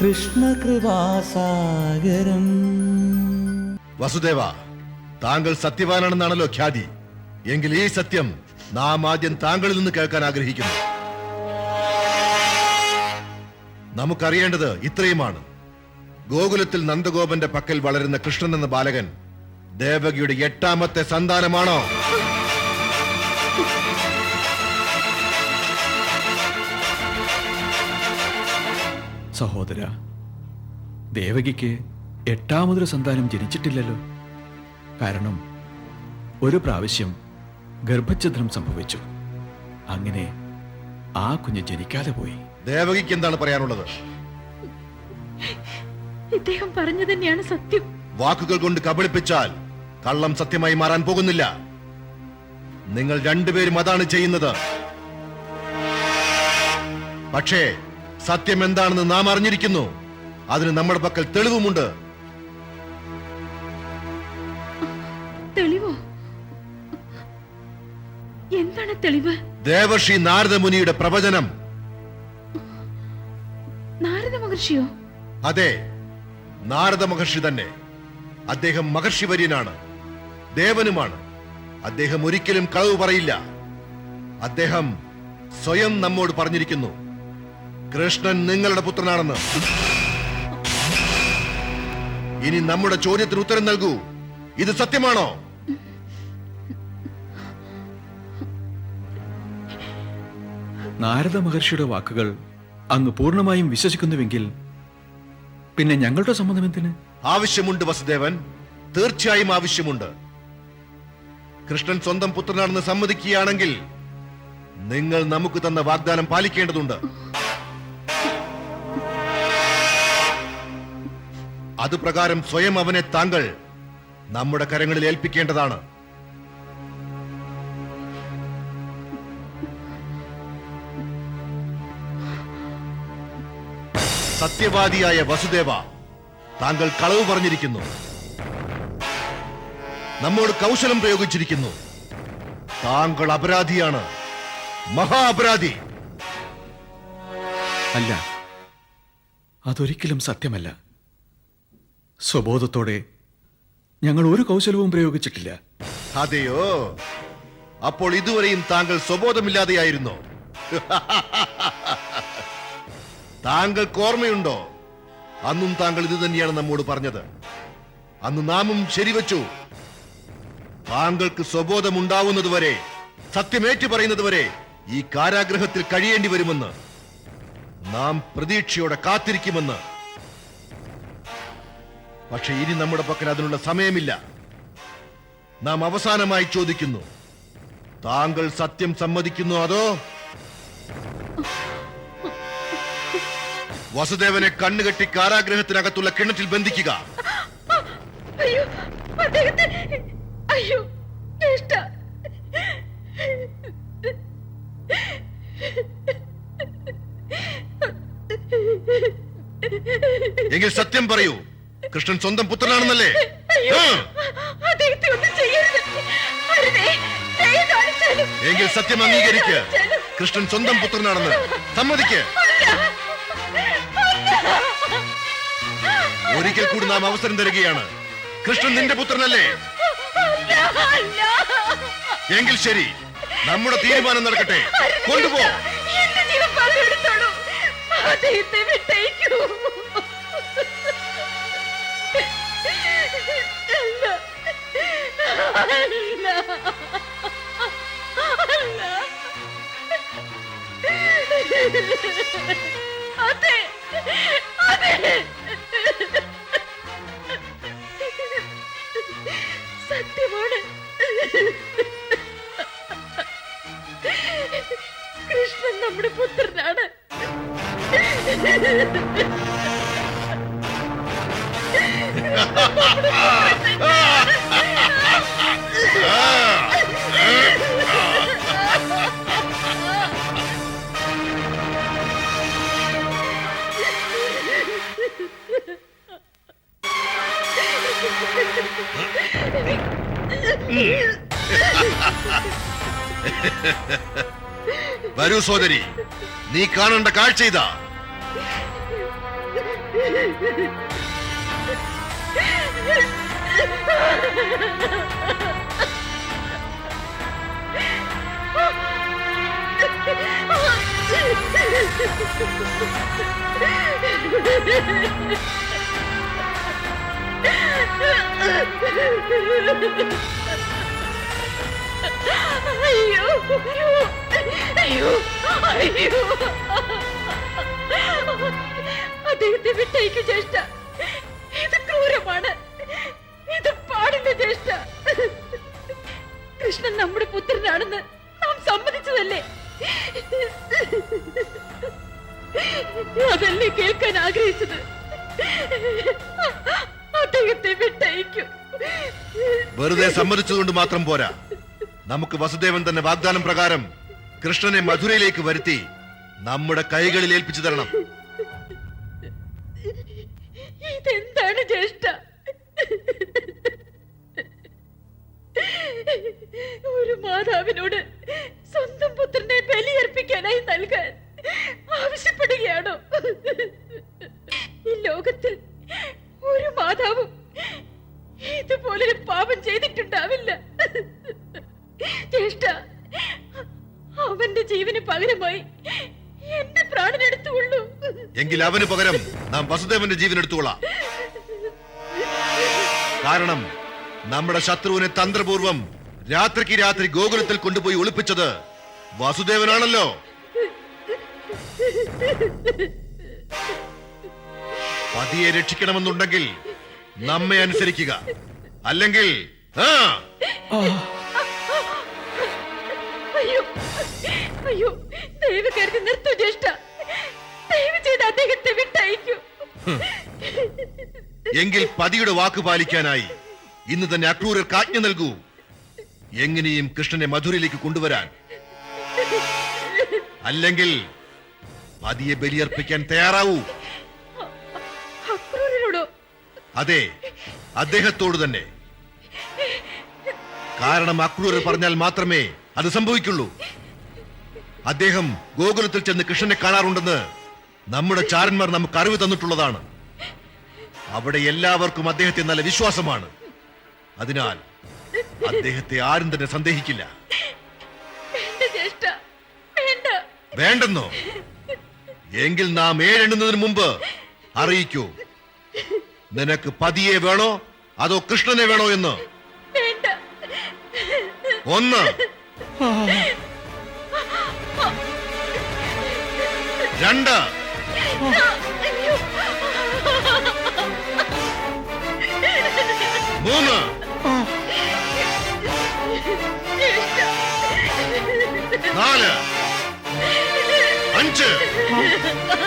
കൃഷ്ണകൃപാസാഗരം വസുദേവ താങ്കൾ സത്യവാനാണെന്നാണല്ലോ ഖ്യാതി. എങ്കിൽ ഈ സത്യം നാം ആദ്യം താങ്കളിൽ നിന്ന് കേൾക്കാൻ ആഗ്രഹിക്കുന്നു. നമുക്കറിയേണ്ടത് ഇത്രയുമാണ്. ഗോകുലത്തിൽ നന്ദഗോപന്റെ പക്കൽ വളരുന്ന കൃഷ്ണൻ എന്ന ബാലകൻ ദേവകിയുടെ എട്ടാമത്തെ സന്താനമാണോ? സഹോദര ദേവകിക്ക് എട്ടാമതൊരു സന്താനം ജനിച്ചിട്ടില്ലല്ലോ. കാരണം ഒരു പ്രാവശ്യം ഗർഭഛിദ്രം സംഭവിച്ചു. അങ്ങനെ ആ കുഞ്ഞ് ജനിക്കാതെ പോയി. ദേവകിക്ക് എന്താണ് പറയാനുള്ളത്? ഇദ്ദേഹം പറഞ്ഞു തന്നെയാണ് സത്യം. വാക്കുകൾ കൊണ്ട് കബളിപ്പിച്ചാൽ കള്ളം സത്യമായി മാറാൻ പോകുന്നില്ല. നിങ്ങൾ രണ്ടുപേരും അതാണ് ചെയ്യുന്നത്. പക്ഷേ സത്യം എന്താണെന്ന് നാം അറിഞ്ഞിരിക്കുന്നു. അതിന് നമ്മുടെ പക്കൽ തെളിവുമുണ്ട്. തെളിവോ? എന്താണ് തെളിവ്? ദേവർഷി നാരദ മുനിയുടെ പ്രവചനം. നാരദ മഹർഷിയോ? അതെ നാരദ മഹർഷി തന്നെ. അദ്ദേഹം മഹർഷി വര്യനാണ് ദേവനുമാണ്. അദ്ദേഹം ഒരിക്കലും കളവ് പറയില്ല. അദ്ദേഹം സ്വയം നമ്മോട് പറഞ്ഞിരിക്കുന്നു. കൃഷ്ണൻ നിങ്ങളുടെ പുത്രനാണെന്ന്. ഇനി നമ്മുടെ ചോദ്യത്തിന് ഉത്തരം നൽകൂ. ഇത് സത്യമാണോ? നാരദ മഹർഷിയുടെ വാക്കുകൾ അങ്ങ് പൂർണമായും വിശ്വസിക്കുന്നുവെങ്കിൽ പിന്നെ ഞങ്ങളുടെ സംബന്ധം എന്തിന്? ആവശ്യമുണ്ട് വസുദേവൻ. തീർച്ചയായും ആവശ്യമുണ്ട്. കൃഷ്ണൻ സ്വന്തം പുത്രനാണെന്ന് സമ്മതിക്കുകയാണെങ്കിൽ നിങ്ങൾ നമുക്ക് തന്ന വാഗ്ദാനം പാലിക്കേണ്ടതുണ്ട്. അത് പ്രകാരം സ്വയം അവനെ താങ്കൾ നമ്മുടെ കരങ്ങളിൽ ഏൽപ്പിക്കേണ്ടതാണ്. സത്യവാദിയായ വസുദേവ താങ്കൾ കളവ് പറഞ്ഞിരിക്കുന്നു. നമ്മോട് കൗശലം പ്രയോഗിച്ചിരിക്കുന്നു. താങ്കൾ അപരാധിയാണ്. മഹാ അപരാധി. അല്ല അതൊരിക്കലും സത്യമല്ല. സ്വബോധത്തോടെ ഞങ്ങൾ ഒരു കൗശലവും പ്രയോഗിച്ചിട്ടില്ല. അതെയോ? അപ്പോൾ ഇതുവരെയും താങ്കൾ സ്വബോധമില്ലാതെയായിരുന്നോ? താങ്കൾക്ക് ഓർമ്മയുണ്ടോ? അന്നും താങ്കൾ ഇത് തന്നെയാണ് നമ്മോട് പറഞ്ഞത്. അന്ന് നാമും ശരിവച്ചു. താങ്കൾക്ക് സ്വബോധമുണ്ടാവുന്നതുവരെ സത്യമേറ്റു പറയുന്നതുവരെ ഈ കാരാഗ്രഹത്തിൽ കഴിയേണ്ടി വരുമെന്ന് നാം പ്രതീക്ഷയോടെ കാത്തിരിക്കുമെന്ന് പക്ഷെ ഇനി നമ്മുടെ പക്കൽ അതിനുള്ള സമയമില്ല. നാം അവസാനമായി ചോദിക്കുന്നു താങ്കൾ സത്യം സമ്മതിക്കുന്നു അതോ? വസുദേവനെ കണ്ണുകെട്ടി കാരാഗ്രഹത്തിനകത്തുള്ള കിണറ്റിൽ ബന്ധിക്കുക. അയ്യോ അദ്ദേഹത്തെ അയ്യോ എങ്കിൽ സത്യം പറയൂ കൃഷ്ണൻ സ്വന്തം പുത്രനാണെന്നല്ലേ? എങ്കിൽ സത്യം അംഗീകരിക്കുക കൃഷ്ണൻ സ്വന്തം പുത്രനാണെന്ന്. സമ്മതിക്ക്. ഒരിക്കൽ കൂടി നാം അവസരം തരികയാണ്. കൃഷ്ണൻ നിന്റെ പുത്രനല്ലേ? എങ്കിൽ ശരി. നമ്മുടെ തീരുമാനം നടക്കട്ടെ. കൊണ്ടുപോ. അതെ അതെ സത്യമാണ്. കൃഷ്ണൻ നമ്മുടെ പുത്രനാണ്. വരൂ സോദരി. നീ കാണേണ്ട കാഴ്ച ഇതാ. അയ്യോ അയ്യോ അയ്യോ. അദ്ദേഹത്തെ വിട്ടയക്കു ജ്യേഷ്ഠ. ഇത് ക്രൂരമാണ്. ഇത് പാടില്ല ജ്യേഷ്ഠ. കൃഷ്ണൻ നമ്മുടെ പുത്രനാണെന്ന് നാം സമ്മതിച്ചതല്ലേ? അതല്ലേ കേൾക്കാൻ ആഗ്രഹിച്ചത്? അദ്ദേഹത്തെ വിട്ടയക്കൂ. വെറുതെ സമ്മതിച്ചതുകൊണ്ട് മാത്രം പോരാ. നമുക്ക് വസുദേവൻ തന്നെ വാഗ്ദാനം പ്രകാരം കൃഷ്ണനെ മധുരയിലേക്ക് വരുത്തി നമ്മുടെ കൈകളിൽ ഏൽപ്പിച്ചു തരണം. ഇതെന്താണ് ജ്യേഷ്ഠ? ഒരു മാതാവിനോട് ബലിയർപ്പിക്കാനായി നൽകാൻ ആവശ്യപ്പെടുകയാണോ? ഈ ലോകത്തിൽ ഒരു മാതാവും ഇതുപോലൊരു പാപം ചെയ്തിട്ടുണ്ടാവില്ല. ജ്യേഷ്ഠ അവന്റെ ജീവന് പകരമായി എന്റെ പ്രാണനെടുത്തുകൊള്ളൂ. എങ്കിൽ അവന് പകരം നാം വസുദേവന്റെ ജീവൻ എടുത്തുകൊള്ളാം കാരണം നമ്മുടെ ശത്രുവിനെ തന്ത്രപൂർവം രാത്രിക്ക് രാത്രി ഗോകുലത്തിൽ കൊണ്ടുപോയി ഒളിപ്പിച്ചത് വസുദേവനാണല്ലോ. പതിയെ രക്ഷിക്കണമെന്നുണ്ടെങ്കിൽ നമ്മെ അനുസരിക്കുക. അല്ലെങ്കിൽ അയ്യോ അയ്യോ ദയവ് കരുതി നിർത്തൂ ജ്യേഷ്ഠ. ദയവ് ചെയ്ത് അദ്ദേഹത്തെ വിട്ടയക്കൂ. എങ്കിൽ പതിയുടെ വാക്ക് പാലിക്കാനായി ഇന്ന് തന്നെ അക്രൂരർക്ക് ആജ്ഞ നൽകൂ. എങ്ങനെയും കൃഷ്ണനെ മധുരയിലേക്ക് കൊണ്ടുവരാൻ. അല്ലെങ്കിൽ പതിയെ ബലിയർപ്പിക്കാൻ തയ്യാറാവൂ. അതെ അദ്ദേഹത്തോട് തന്നെ. കാരണം അക്രൂരർ പറഞ്ഞാൽ മാത്രമേ അത് സംഭവിക്കുള്ളൂ. അദ്ദേഹം ഗോകുലത്തിൽ ചെന്ന് കൃഷ്ണനെ കാണാറുണ്ടെന്ന് നമ്മുടെ ചാരന്മാർ നമുക്ക് അറിവ് തന്നിട്ടുള്ളതാണ്. അവിടെ എല്ലാവർക്കും അദ്ദേഹത്തെ നല്ല വിശ്വാസമാണ്. അതിനാൽ അദ്ദേഹത്തെ ആരും തന്നെ സന്ദേഹിക്കില്ല. വേണ്ട വേണ്ട. വേണ്ടെന്നോ? എങ്കിൽ നാം ഏഴെണ്ണുന്നതിന് മുമ്പ് അറിയിക്കൂ. നിനക്ക് പതിയെ വേണോ? അതോ കൃഷ്ണനെ വേണോ എന്ന്? വേണ്ട. ഒന്ന്. രണ്ട്. മൂന്ന്. മൂന്ന് ജ്യേഷ്ഠ നാല് അഞ്ച്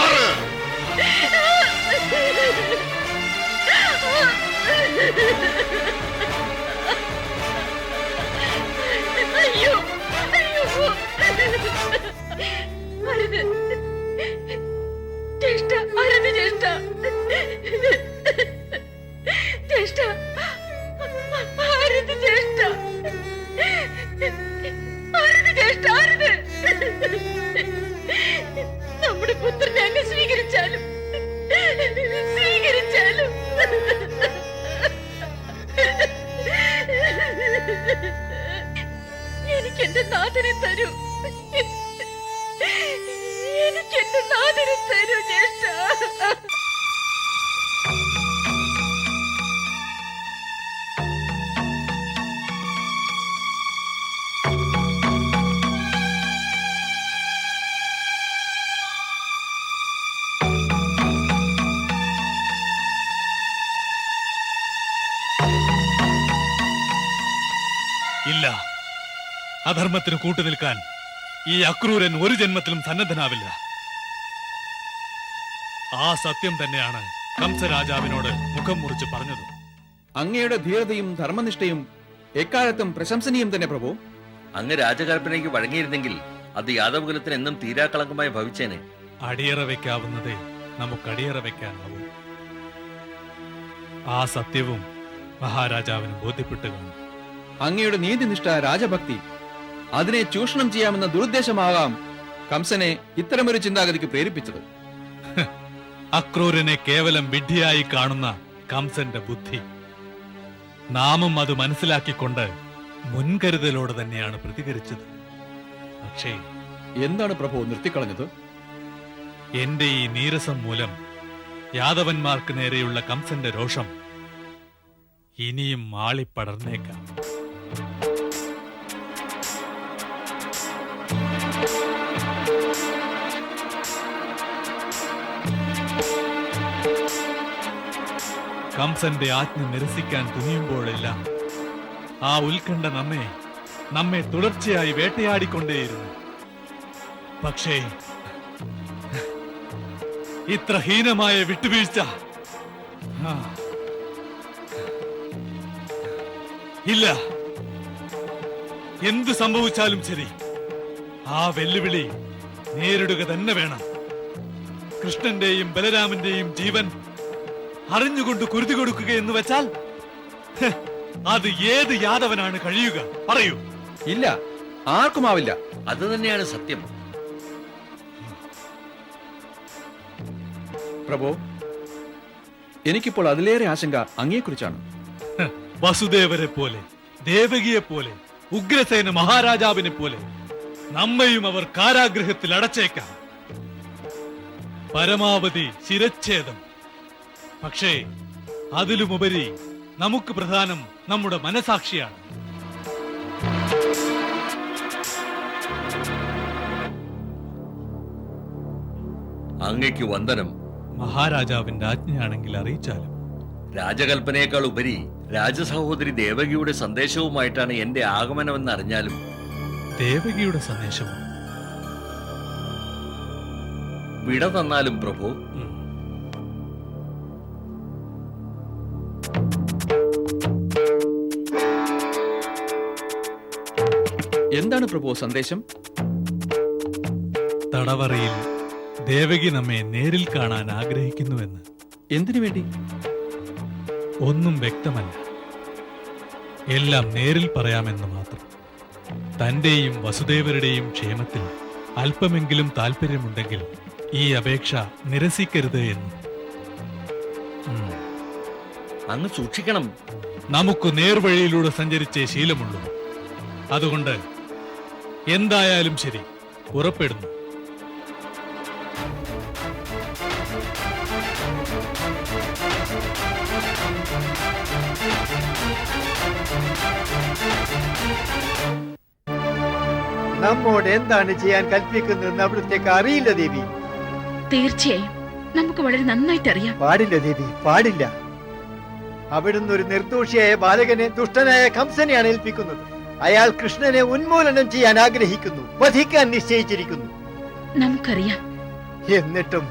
ആറ് അയ്യോ എനിക്ക് എന്റെ നാഥനെ തരൂ. എനിക്ക് എന്റെ നാഥനെ തരൂ ജ്യേഷ്ഠ. അധർമ്മത്തിന് കൂട്ടുനിൽക്കാൻ ഈ അക്രൂരൻ ഒരു ജന്മത്തിലും സന്നദ്ധനാവില്ല. ആ സത്യം തന്നെയാണ് കംസരാജാവിനോട് മുഖം മുറിച്ച് പറഞ്ഞത്. അങ്ങയുടെ ധീരതയും ധർമ്മനിഷ്ഠയും എക്കാലത്തും പ്രശംസനീയം തന്നെ പ്രഭു. അങ്ങ് രാജകൽപ്പനയ്ക്ക് വഴങ്ങിയിരുന്നെങ്കിൽ അത് യാദവകുലത്തിന് എന്നും തീരാക്കളങ്കമായി ഭവിച്ചേനെ. അടിയറ വെക്കാവുന്നതേ നമുക്ക് അടിയറ വെക്കാനാവൂ. ആ സത്യവും മഹാരാജാവിന് ബോധ്യപ്പെട്ടു കാണും അങ്ങയുടെ നീതിനിഷ്ഠ രാജഭക്തി അതിനെ ചൂഷണം ചെയ്യാമെന്ന ദുരുദ്ദേശമാകാം കംസനെ ഇത്തരമൊരു ചിന്താഗതിക്ക് പ്രേരിപ്പിച്ചത്. അക്രൂരനെ കേവലം വിഡ്ഢിയായി കാണുന്ന കംസന്റെ ബുദ്ധി. നാമും അത് മനസ്സിലാക്കിക്കൊണ്ട് മുൻകരുതലോട് തന്നെയാണ് പ്രതികരിച്ചത്. പക്ഷേ എന്താണ് പ്രഭു നിർത്തിക്കളഞ്ഞത്? എന്റെ ഈ നീരസം മൂലം യാദവന്മാർക്ക് നേരെയുള്ള കംസന്റെ രോഷം ഇനിയും മാളിപ്പടർന്നേക്കാം കംസന്റെ ആജ്ഞ നിരസിക്കാൻ തുനിയുമ്പോഴെല്ലാം ആ ഉത്കണ്ഠ നമ്മെ നമ്മെ തുടർച്ചയായി വേട്ടയാടിക്കൊണ്ടേയിരുന്നു പക്ഷേ ഇത്ര ഹീനമായ വിട്ടുവീഴ്ച. ഇല്ല എന്ത് സംഭവിച്ചാലും ശരി ആ വെല്ലുവിളി നേരിടുക തന്നെ വേണം കൃഷ്ണന്റെയും ബലരാമന്റെയും ജീവൻ അറിഞ്ഞുകൊണ്ട് കുരുതി കൊടുക്കുക എന്ന് വെച്ചാൽ അത് ഏത് യാദവനാണ് കഴിയുക? പറയൂ. ഇല്ല ആർക്കുമാവില്ല അത് തന്നെയാണ് സത്യം. പ്രഭു എനിക്കിപ്പോൾ അതിലേറെ ആശങ്ക അങ്ങയെക്കുറിച്ചാണ്. ഹ്, വസുദേവരെ പോലെ ദേവകിയെ പോലെ ഉഗ്രസേന മഹാരാജാവിനെ പോലെ നമ്മയും അവർ കാരാഗ്രഹത്തിൽ അടച്ചേക്കാം. പരമാവധി ശിരച്ഛേദം. പക്ഷേ അതിലുമുപരി നമുക്ക് പ്രധാനം നമ്മുടെ മനസാക്ഷിയാണ്. അങ്ങയ്ക്ക് വന്ദനം. മഹാരാജാവിന്റെ ആജ്ഞയാണെങ്കിൽ അറിയിച്ചാലും. രാജകൽപ്പനയേക്കാൾ ഉപരി രാജസഹോദരി ദേവകിയുടെ സന്ദേശവുമായിട്ടാണ് എന്റെ ആഗമനമെന്ന് അറിഞ്ഞാലും ദേവകിയുടെ സന്ദേശം? വിട തന്നാലും പ്രഭു. എന്താണ് പ്രഭു സന്ദേശം? തടവറയിൽ ദേവകി നമ്മെ നേരിൽ കാണാൻ ആഗ്രഹിക്കുന്നുവെന്ന്. എന്തിനു വേണ്ടി? ഒന്നും വ്യക്തമല്ല. എല്ലാം നേരിൽ പറയാമെന്ന് മാത്രം. തന്റെയും വസുദേവരുടെയും ക്ഷേമത്തിൽ അല്പമെങ്കിലും താല്പര്യമുണ്ടെങ്കിൽ ഈ അപേക്ഷ നിരസിക്കരുത് എന്ന്. അന്ന് അങ്ങ് സൂക്ഷിക്കണം. നമുക്ക് നേർവഴിയിലൂടെ സഞ്ചരിച്ചേ ശീലമുള്ളൂ. അതുകൊണ്ട് എന്തായാലും ശരി. പുറപ്പെടുന്നു നമ്മോട് എന്താണ് ചെയ്യാൻ കൽപ്പിക്കുന്നതെന്ന് അവിടുത്തേക്ക് അറിയില്ല ദേവി. തീർച്ചയായും. നമുക്ക് വളരെ നന്നായിട്ട് അറിയാം. പാടില്ല ദേവി പാടില്ല. അവിടുന്ന് ഒരു നിർദോഷിയായ ബാലകനെ ദുഷ്ടനായ കംസനെയാണ് ഏൽപ്പിക്കുന്നത്. അയാൾ കൃഷ്ണനെ ഉന്മൂലനം ചെയ്യാൻ ആഗ്രഹിക്കുന്നു വധിക്കാൻ നിശ്ചയിച്ചിരിക്കുന്നു. നമുക്കറിയാം. എന്നിട്ടും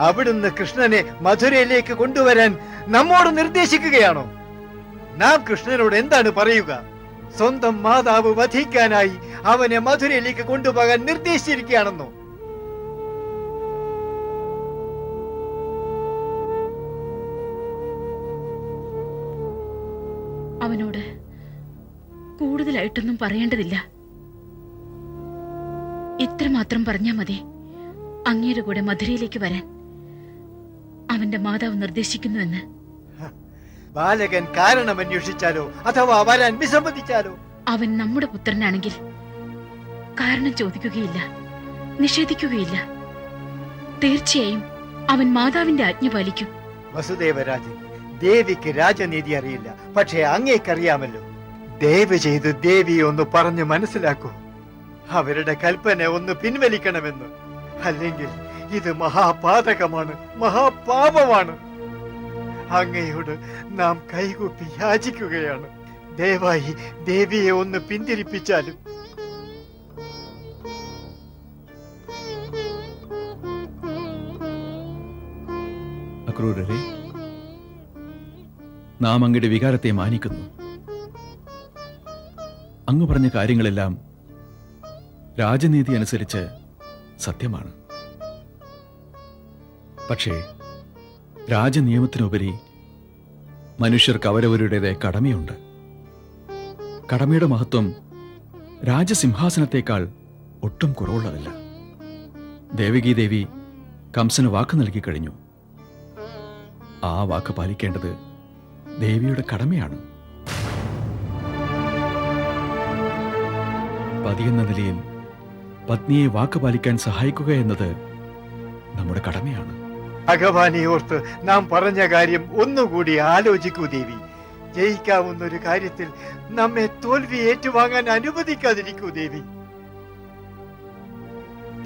അവിടുന്ന് കൃഷ്ണനെ മധുരയിലേക്ക് കൊണ്ടുവരാൻ നമ്മോട് നിർദ്ദേശിക്കുകയാണോ? നാം കൃഷ്ണനോട് എന്താണ് പറയുക? സ്വന്തം മാതാവ് വധിക്കാനായി അവനെ മധുരയിലേക്ക് കൊണ്ടുപോകാൻ നിർദ്ദേശിച്ചിരിക്കുകയാണെന്നോ? കൂടുതലായിട്ടൊന്നും പറയേണ്ടതില്ല. ഇത്രമാത്രം പറഞ്ഞാ മതി. അങ്ങയുടെ കൂടെ മധുരയിലേക്ക് വരാൻ. അവന്റെ മാതാവ് നിർദ്ദേശിക്കുന്നുവെന്ന്. ബാലകൻ കാരണം അന്വേഷിച്ചാലോ? അഥവാ വരാൻ വിസമ്മതിച്ചാലോ? അവൻ നമ്മുടെ പുത്രനാണെങ്കിൽ കാരണം ചോദിക്കുകയില്ല നിഷേധിക്കുകയില്ല. തീർച്ചയായും അവൻ മാതാവിന്റെ ആജ്ഞ പാലിക്കും. വസുദേവരാജൻ ദേവിക്ക് രാജനീതി അറിയില്ല. പക്ഷേ അങ്ങേക്കറിയാമല്ലോ. ദയവ് ചെയ്ത് ദേവിയെ ഒന്ന് പറഞ്ഞു മനസ്സിലാക്കൂ. അവരുടെ കൽപ്പന ഒന്ന് പിൻവലിക്കണമെന്ന്. അല്ലെങ്കിൽ ഇത് മഹാപാതകമാണ് മഹാപാപമാണ്. അങ്ങയോട് നാം കൈകൂപ്പി യാചിക്കുകയാണ്. ദയവായി ദേവിയെ ഒന്ന് പിന്തിരിപ്പിച്ചാലും. അക്രൂരരെ നാം അങ്ങയുടെ വികാരത്തെ മാനിക്കുന്നു. അങ്ങ് പറഞ്ഞ കാര്യങ്ങളെല്ലാം രാജനീതി അനുസരിച്ച് സത്യമാണ്. പക്ഷേ രാജനിയമത്തിനുപരി മനുഷ്യർക്ക് അവരവരുടേതായ കടമയുണ്ട്. കടമയുടെ മഹത്വം രാജസിംഹാസനത്തേക്കാൾ ഒട്ടും കുറവുള്ളതല്ല. ദേവകി ദേവി കംസന് വാക്ക് നൽകി കഴിഞ്ഞു. ആ വാക്ക് പാലിക്കേണ്ടത് ദേവിയുടെ കടമയാണ്. പതിയെന്ന നിലയിൽ പത്നിയെ വാക്ക് പാലിക്കാൻ സഹായിക്കുക എന്നത് നമ്മുടെ കടമയാണ്. ഭഗവാനെ ഓർത്ത് നാം പറഞ്ഞ കാര്യം ഒന്നുകൂടി ആലോചിക്കൂ ദേവി. ജയിക്കാവുന്ന ഒരു കാര്യത്തിൽ നമ്മെ തോൽവി ഏറ്റുവാങ്ങാൻ അനുവദിക്കാതിരിക്കൂ ദേവി.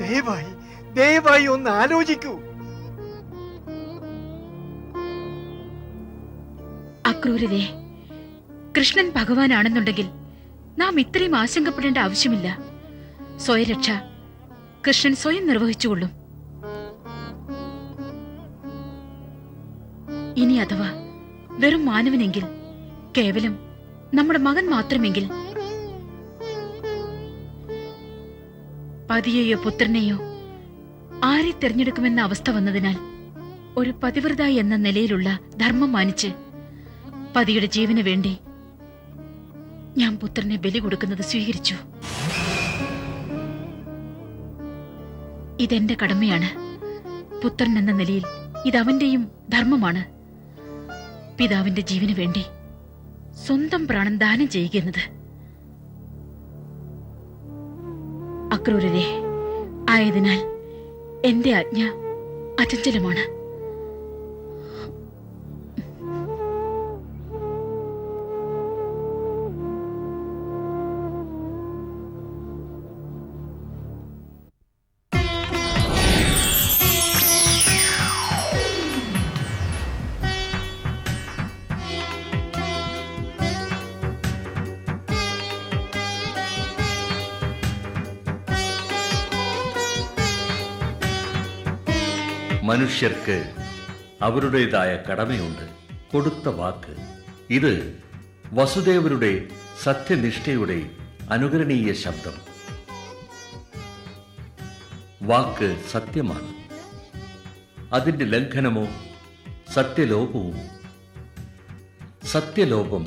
ദയവായി ദയവായി ഒന്ന് ആലോചിക്കൂ. അക്രൂരരെ കൃഷ്ണൻ ഭഗവാനാണെന്നുണ്ടെങ്കിൽ നാം ഇത്രയും ആശങ്കപ്പെടേണ്ട ആവശ്യമില്ല. സ്വയരക്ഷ. കൃഷ്ണൻ സ്വയം നിർവഹിച്ചുകൊള്ളും. ഇനി അഥവാ വെറും മാനവനെങ്കിൽ കേവലം നമ്മുടെ മകൻ മാത്രമെങ്കിൽ പതിയെയോ പുത്രനെയോ ആരെ തിരഞ്ഞെടുക്കുമെന്ന അവസ്ഥ വന്നതിനാൽ ഒരു പതിവ്രത എന്ന നിലയിലുള്ള ധർമ്മം മാനിച്ച് പതിയുടെ ജീവന് വേണ്ടി ഞാൻ പുത്രനെ ബലി കൊടുക്കുന്നത് സ്വീകരിച്ചു. ഇതെന്റെ കടമയാണ്. പുത്രൻ എന്ന നിലയിൽ ഇതവന്റെയും ധർമ്മമാണ്. പിതാവിന്റെ ജീവന് വേണ്ടി സ്വന്തം പ്രാണൻ ദാനം ചെയ്യുന്നത് അക്രൂരരെ ആയതിനാൽ എന്റെ ആജ്ഞ അചഞ്ചലമാണ്. മനുഷ്യർക്ക് അവരുടേതായ കടമയുണ്ട്. കൊടുത്ത വാക്ക്. ഇത് വസുദേവരുടെ സത്യനിഷ്ഠയുടെ അനുകരണീയ ശബ്ദം. വാക്ക് സത്യമാണ്. അതിന്റെ ലംഘനമോ സത്യലോപവും സത്യലോപം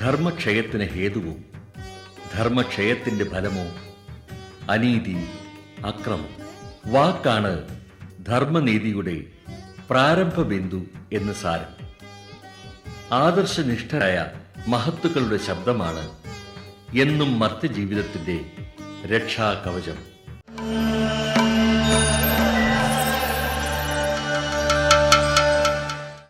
ധർമ്മക്ഷയത്തിന് ഹേതുവും ധർമ്മക്ഷയത്തിന്റെ ഫലമോ അനീതി അക്രമം. വാക്കാണ് ധർമ്മനീതിയുടെ പ്രാരംഭ ബിന്ദു എന്ന് സാരം. ആദർശനിഷ്ഠരായ മഹത്തുക്കളുടെ ശബ്ദമാണ് എന്നും മർത്യജീവിതത്തിന്റെ രക്ഷാകവചം.